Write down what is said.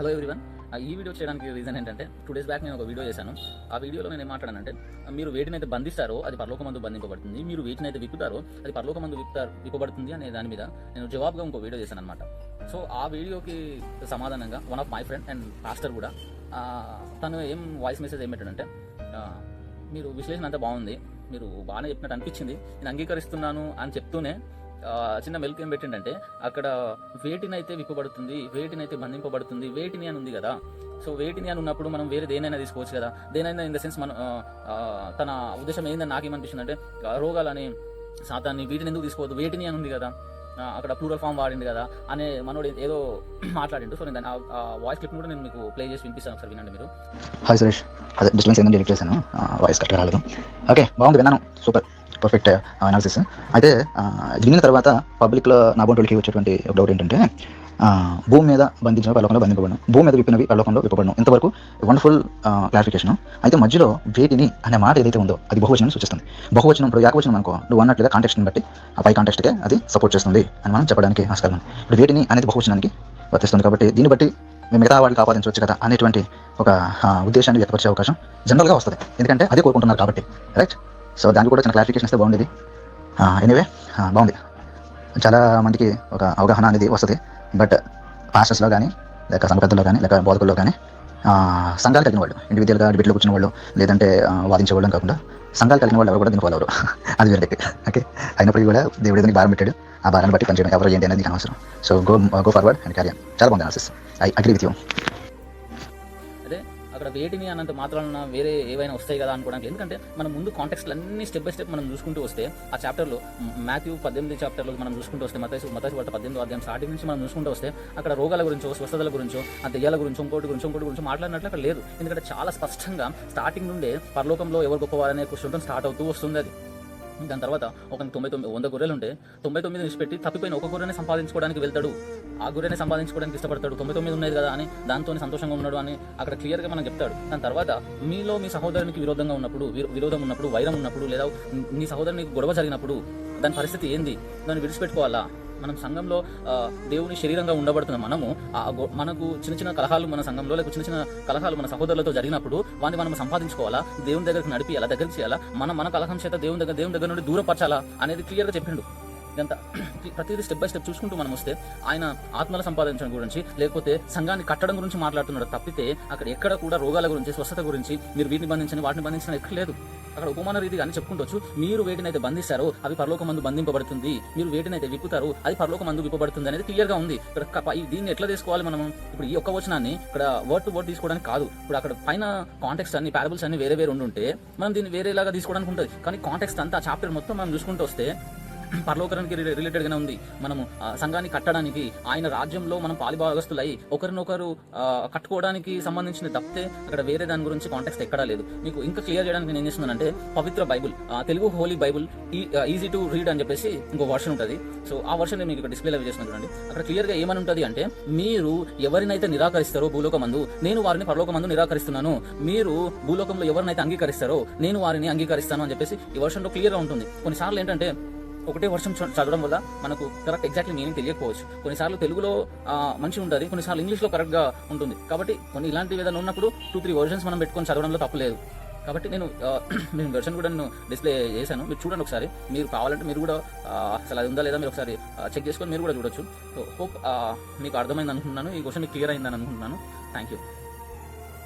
Hello everyone ఈ video చేయడానికి reason ఏంటంటే టూ డేస్ బ్యాక్ నేను ఒక వీడియో చేశాను. ఆ వీడియోలో నేను ఏం మాట్లాడానంటే మీరు వేటిని అయితే బంధిస్తారో అది పరలోకమందు బంధింపబడుతుంది. మీరు వేటిని అయితే విప్పుతారో అది పరలోకమందు విప్పుతారు విప్పబడుతుంది అనే దాని మీద నేను జవాబుగా ఇంకో వీడియో చేశాను అనమాట సో ఆ వీడియోకి సమాధానంగా one of my friend and pastor కూడా తను ఏం వాయిస్ మెసేజ్ ఏం పెట్టాడంటే మీరు విశ్లేషణ అంతా బాగుంది. మీరు బాగానే చెప్పినట్టు అనిపించింది. నేను అంగీకరిస్తున్నాను అని చెప్తూనే చిన్న మెల్క్ ఏం పెట్టిండంటే అక్కడ వేటిని అయితే విప్పబడుతుంది వేటిని అయితే బంధింపబడుతుంది వేటిని అని ఉంది కదా. సో వేటిని అని ఉన్నప్పుడు మనం వేరే దేనైనా తీసుకోవచ్చు కదా. దేనైనా ఇన్ ద సెన్స్ మన తన ఉద్దేశం ఏందని నాకేమనిపిస్తుంది అంటే రోగాలని శాతాన్ని వీటిని ఎందుకు తీసుకోవద్దు వేటిని అని ఉంది కదా. అక్కడ ప్లూరల్ ఫామ్ వాడింది కదా అనే మనోడు ఏదో మాట్లాడిండు. సో నేను వాయిస్ క్లిప్ కూడా నేను మీకు ప్లే చేసి వినిపిస్తాను ఒకసారి వినండి మీరు. హాయ్ సురేష్. అదే డిస్టెన్స్ ఏందని డిలీట్ చేశాను. వాయిస్ కరెక్ట్ రాలేదు. ఓకే బాగుంది విన్నాను. సూపర్ పర్ఫెక్ట్ అనాలిసిస్ uh, అయితే దిగిన తర్వాత పబ్లిక్లో నా బోంటోళ్ళకి వచ్చేటువంటి ఒక డౌట్ ఏంటంటే భూమి మీద బంధించిన పర్లోకంలో బంధింపబడను. భూమి మీద విప్పినవి పర్లోకంలో విప్పబడను. ఇంతవరకు వండర్ఫుల్ క్లారిఫికేషన్ అయితే మధ్యలో వేటిని అనే మాట ఏదైతే ఉందో అది బహువచనం సూచిస్తుంది. బహువచనం ఇప్పుడు ఏకవచనం అనుకో నువ్వు అన్నట్లుగా కాంటెక్స్ట్ని బట్టి ఆ పై కాంటెక్స్ట్కే అది సపోర్ట్ చేస్తుంది అని మనం చెప్పడానికి ఆస్కారం ఇప్పుడు వేటిని అనేది బహువచనానికి వర్తిస్తుంది కాబట్టి దీన్ని బట్టి మేము మిగతా వాడికి ఆపాదించవచ్చు కదా అనేటువంటి ఒక ఉద్దేశాన్ని వ్యక్తపరిచే అవకాశం జనరల్గా వస్తుంది. ఎందుకంటే అదే కోరుకుంటున్నారు కాబట్టి రైట్ సో దానికి కూడా చిన్న క్లారిఫికేషన్ ఇస్తే బాగుండేది. ఎనీవే బాగుంది. చాలా మందికి ఒక అవగాహన అనేది వస్తుంది. బట్ పాస్టర్స్లో కానీ లేక సంఘ పెద్దల్లో కానీ లేక బోధకుల్లో కానీ సంఘాలు కలిగిన వాళ్ళు ఇండివిజువల్గా డిబేట్లో కూర్చున్న వాళ్ళు లేదంటే వాదించే వాళ్ళు కాకుండా సంఘాలు కలిగిన వాళ్ళు ఎవరు కూడా దీన్ని ఫాలో అవరు అది వేరే ఓకే అయినప్పటికీ కూడా దేవుడు దీనికి భారం పెట్టాడు. ఆ భారాన్ని బట్టి పనిచేయడం ఎవరు ఏంటి అనేది నీకు అనవసరం. So go go forward and career చాలా బాగుంది analysis I agree with you అక్కడ వేటిని అన్నంత మాత్రాన వేరే ఏవైనా వస్తాయి కదా అనుకోవడానికి. ఎందుకంటే మనం ముందు కాంటెక్స్ట్ అన్ని స్టెప్ బై స్టెప్ మనం చూసుకుంటూ వస్తే ఆ చాప్టర్లో మాథ్యూ పద్దెనిమిది చాప్టర్లో మనం చూసుకుంటూ వస్తే మతైసు మతైసు వార్త పద్దెనిమిది అధ్యాయం స్టార్టింగ్ నుంచి మనం చూసుకుంటూ వస్తే అక్కడ రోగాల గురించో స్వస్థతల గురించో ఆ దెయ్యాల గురించో ఇంకోటి గురించి ఇంకోటి గురించి మాట్లాడినట్లు అక్కడ లేదు. ఎందుకంటే చాలా స్పష్టంగా స్టార్టింగ్ నుండే పరలోకంలో ఎవరు గొప్పవారనే క్వశ్చన్ స్టార్ట్ అవుతూ వస్తుంది అది. దాని తర్వాత ఒక తొంభై తొమ్మిది వంద గొర్రెలు ఉంటే తొంభై తొమ్మిది నిలిచిపెట్టి తప్పిపోయిన ఒక గొర్రెని సంపాదించుకోవడానికి వెళ్తాడు. ఆ గొర్రెని సంపాదించుకోవడానికి ఇష్టపడతాడు. తొంభై తొమ్మిది ఉన్నది కదా అని దాంతో సంతోషంగా ఉన్నాడు అని అక్కడ క్లియర్గా మనం చెప్తాడు. దాని తర్వాత మీలో మీ సహోదరునికి విరోధంగా ఉన్నప్పుడు విరోధం ఉన్నప్పుడు వైరం ఉన్నప్పుడు లేదా మీ సహోదరునికి గొడవ జరిగినప్పుడు దాని పరిస్థితి ఏంది? దాన్ని విడిచిపెట్టుకోవాలా? మనం సంఘంలో ఆ, దేవుని శరీరంగా ఉండబడుతున్న మనము ఆ మనకు చిన్న చిన్న కలహాలు మన సంఘంలో లేక చిన్న చిన్న కలహాలు మన సహోదరులతో జరిగినప్పుడు వాటిని మనం సంపాదించుకోవాలా? దేవుని దగ్గరికి నడిపియాలా? దగ్గరికి చేయాలా? మనం మన కలహం చేత దేవుని దగ్గర దేవుని దగ్గర నుండి దూరపరచాలా? అనేది క్లియర్గా చెప్పిండు. ఇదంతా ప్రతిదీ స్టెప్ బై స్టెప్ చూసుకుంటూ మనం వస్తే ఆయన ఆత్మల సంపాదించడం గురించి లేకపోతే సంఘాన్ని కట్టడం గురించి మాట్లాడుతున్నాడు తప్పితే అక్కడ ఎక్కడ కూడా రోగాల గురించి స్వస్థత గురించి మీరు వీటిని బంధించని వాటిని బంధించిన ఎక్కడ లేదు. అక్కడ ఉపమాన రీతిగా అని చెప్పుకుంటొచ్చు. మీరు వేటినైతే బంధిస్తారో అవి పరలోక మందు బంధింపబడుతుంది. మీరు వేటినైతే విప్పుతారో అది పరలోక మందు విప్పబడుతుంది అనేది క్లియర్గా ఉంది. ఇక్కడ దీన్ని ఎట్లా తీసుకోవాలి మనం? ఇప్పుడు ఈ ఒక్క వచనాన్ని ఇక్కడ వర్డ్ టు వర్డ్ తీసుకోవడానికి కాదు. ఇప్పుడు అక్కడ పైన కాంటెక్స్ట్ అన్ని పారబుల్స్ అన్ని వేరే వేరే ఉండుంటే మనం దీన్ని వేరేలాగా తీసుకోవడానికి ఉంటుంది. కానీ కాంటెక్స్ట్ అంతా చాప్టర్ మొత్తం మనం చూసుకుంటూ వస్తే పరలోకరానికి రిలేటెడ్ ఉంది. మనము సంఘాన్ని కట్టడానికి ఆయన రాజ్యంలో మనం పాలిభాగస్తులై ఒకరినొకరు కట్టుకోవడానికి సంబంధించిన తప్పితే అక్కడ వేరే దాని గురించి కాంటెక్స్ట్ ఎక్కడా లేదు. మీకు ఇంకా క్లియర్ చేయడానికి నేను ఏం చేస్తున్నానంటే పవిత్ర Bible Telugu holy Bible easy to read అని చెప్పేసి ఇంకో వర్షన్ ఉంటుంది. సో ఆ వర్షన్ మీకు ఇక్కడ డిస్ప్లే చేస్తున్నాను చూడండి. అక్కడ క్లియర్గా ఏమని ఉంటుంది అంటే మీరు ఎవరినైతే నిరాకరిస్తారో భూలోకమందు నేను వారిని పరలోకమందు నిరాకరిస్తున్నాను. మీరు భూలోకంలో ఎవరినైతే అంగీకరిస్తారో నేను వారిని అంగీకరిస్తాను అని చెప్పేసి ఈ వర్షన్లో క్లియర్గా ఉంటుంది. కొన్నిసార్లు ఏంటంటే ఒకటే వర్షం చదవడం వల్ల మనకు కరెక్ట్ ఎగ్జాక్ట్లీ మీనింగ్ తెలియకపోవచ్చు. కొన్నిసార్లు తెలుగులో మంచి మంచిగా ఉంటుంది కొన్నిసార్లు ఇంగ్లీష్లో కరెక్ట్గా ఉంటుంది. కాబట్టి కొన్ని ఇలాంటి ఏదైనా ఉన్నప్పుడు టూ త్రీ వర్షన్స్ మనం పెట్టుకొని చదవడంలో తప్పలేదు కాబట్టి నేను నేను వెర్షన్ కూడా నేను డిస్ప్లే చేశాను. మీరు చూడండి ఒకసారి. మీరు కావాలంటే మీరు కూడా అసలు అది ఉందా లేదా మీరు ఒకసారి చెక్ చేసుకొని మీరు కూడా చూడొచ్చు. సో హోప్ మీకు అర్థమైంది అనుకుంటున్నాను. ఈ క్వశ్చన్ మీకు క్లియర్ అయిందని అనుకుంటున్నాను. Thank you